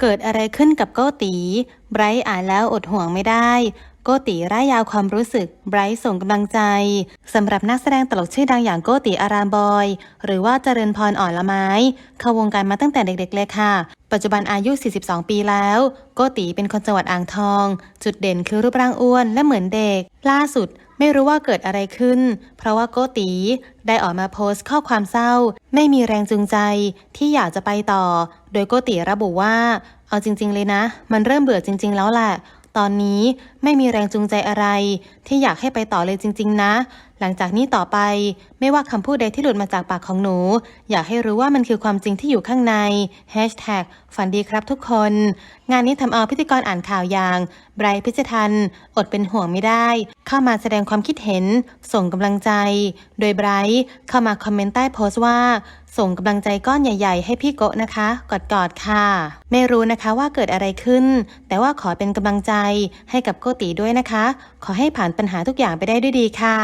เกิดอะไรขึ้นกับโกตีไบรท์อ่านแล้วอดห่วงไม่ได้ โกตีร่ายยาวความรู้สึกไบรท์ส่งกำลังใจสำหรับนักแสดงตลกชื่อดังอย่างโกตีอารามบอย หรือว่าเจริญพรอ่อนละไม้เข้าวงการมาตั้งแต่เด็กๆเลยค่ะ ปัจจุบันอายุ 42 ปีแล้ว โกติเป็นคนจังหวัดอ่างทอง จุดเด่นคือรูปร่างอ้วนและเหมือนเด็ก ล่าสุดไม่รู้ว่าเกิดอะไรขึ้น เพราะว่าโกตีได้ออกมาโพสต์ข้อความเศร้า ไม่มีแรงจูงใจที่อยากจะไปต่อ โดยโกติระบุว่า เอาจริง ๆ เลยนะ มันเริ่มเบื่อจริง ๆ แล้วแหละตอนนี้ไม่มีแรงจูงใจอะไร ที่อยากให้ไปต่อเลยจริง ๆ นะ หลังจากนี้ต่อไป ไม่ว่าคำพูดใดที่หลุดมาจากปากของหนู อยากให้รู้ว่ามันคือความจริงที่อยู่ข้างใน Hashtag ฝันดีครับทุกคน งานนี้ทำเอาพิธีกรอ่านข่าวอย่าง ไบรท์พิจทัน อดเป็นห่วงไม่ได้ เข้ามาแสดงความคิดเห็น ส่งกำลังใจ โดยไบรท์เข้ามาคอมเมนต์ใต้โพสต์ว่าส่งกำลังใจก้อนใหญ่ ๆ ให้พี่โกะนะคะ กอดๆค่ะ ไม่รู้นะคะว่าเกิดอะไรขึ้น แต่ว่าขอเป็นกำลังใจให้กับโกติด้วยนะคะ ขอให้ผ่านปัญหาทุกอย่างไปได้ด้วยดีค่ะ